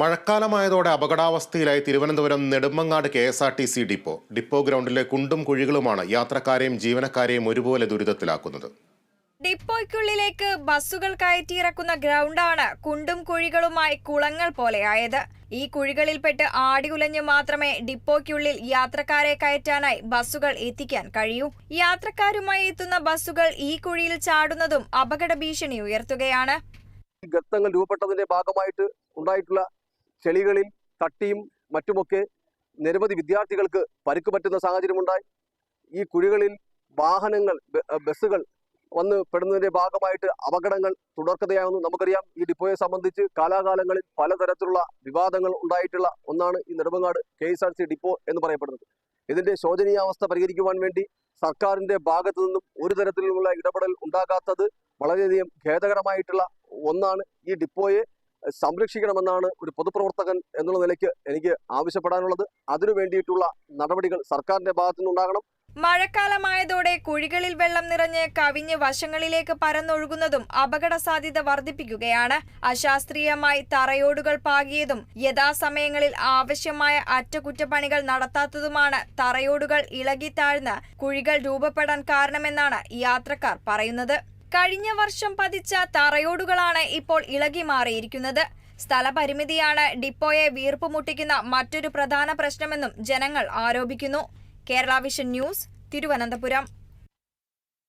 മഴക്കാലമായതോടെ അപകടാവസ്ഥയിലായി Thiruvananthapuram Nedumangad K S R T C depot. Depot ഗ്രൗണ്ടിലെ കുണ്ടും കുഴികളുമാണ് യാത്രക്കാരെയും ജീവനക്കാരെയും ഒരുപോലെ ദുരിതത്തിലാക്കുന്നത്. ഡിപ്പോയ്ക്കുള്ളിലേക്ക് ബസ്സുകൾ കയറ്റിയിറക്കുന്ന ഗ്രൗണ്ടാണ് കുണ്ടും കുഴികളുമായി കുളങ്ങൾ പോലെയായത്. ഈ കുഴികളിൽപ്പെട്ട് ആടി ഉലഞ്ഞ് മാത്രമേ ഡിപ്പോയ്ക്കുള്ളിൽ യാത്രക്കാരെ കയറ്റാനായി ബസ്സുകൾ എത്തിക്കാൻ കഴിയൂ. യാത്രക്കാരുമായി എത്തുന്ന ബസ്സുകൾ ഈ കുഴിയിൽ ചാടുന്നതും അപകട ഭീഷണി ഉയർത്തുകയാണ്. ഈ ഗർത്തങ്ങൾ രൂപപ്പെട്ടതിന്റെ ഭാഗമായിട്ട് ഉണ്ടായിട്ടുള്ള ചെളികളിൽ തട്ടിയും മറ്റുമൊക്കെ നിരവധി വിദ്യാർത്ഥികൾക്ക് പരുക്ക് പറ്റുന്ന സാഹചര്യമുണ്ടായി. ഈ കുഴികളിൽ വാഹനങ്ങൾ ബസ്സുകൾ വന്ന് പെടുന്നതിന്റെ ഭാഗമായിട്ട് അപകടങ്ങൾ തുടർക്കഥയാണെന്ന് നമുക്കറിയാം ഈ ഡിപ്പോയെ സംബന്ധിച്ച് കാലാകാലങ്ങളിൽ പലതരത്തിലുള്ള വിവാദങ്ങൾ ഉണ്ടായിട്ടുള്ള ഒന്നാണ് ഈ Nedumangad K S R C depot എന്ന് പറയപ്പെടുന്നത്. ഇതിന്റെ ശോചനീയാവസ്ഥ പരിഹരിക്കുവാൻ വേണ്ടി സർക്കാരിന്റെ ഭാഗത്തു നിന്നും ഒരു തരത്തിലുമുള്ള ഇടപെടൽ ഉണ്ടാകാത്തത് വളരെയധികം ഖേദകരമായിട്ടുള്ള ഒന്നാണ് ഈ ഡിപ്പോയെ സംരക്ഷിക്കണമെന്നാണ് ഒരു പൊതുപ്രവർത്തകൻ എന്നുള്ള നിലയ്ക്ക് എനിക്ക് ആവശ്യപ്പെടാനുള്ളത്. അതിനു വേണ്ടിയിട്ടുള്ള നടപടികൾ സർക്കാരിന്റെ ഭാഗത്തു നിന്നുണ്ടാകണം മഴക്കാലമായതോടെ കുഴികളിൽ വെള്ളം നിറഞ്ഞ് കവിഞ്ഞ് വശങ്ങളിലേക്ക് പരന്നൊഴുകുന്നതും അപകട സാധ്യത വർദ്ധിപ്പിക്കുകയാണ്. അശാസ്ത്രീയമായി തറയോടുകൾ പാകിയതും യഥാസമയങ്ങളിൽ ആവശ്യമായ അറ്റകുറ്റപ്പണികൾ നടത്താത്തതുമാണ് തറയോടുകൾ ഇളകി താഴ്ന്ന് കുഴികൾ രൂപപ്പെടാൻ കാരണമെന്നാണ് യാത്രക്കാർ പറയുന്നത്. കഴിഞ്ഞ വർഷം പതിച്ച തറയോടുകളാണ് ഇപ്പോൾ ഇളകി മാറിയിരിക്കുന്നത്. സ്ഥലപരിമിതിയാണ് ഡിപ്പോയെ വീർപ്പുമുട്ടിക്കുന്ന മറ്റൊരു പ്രധാന പ്രശ്നമെന്നും ജനങ്ങൾ ആരോപിക്കുന്നു. Kerala vision news Thiruvananthapuram.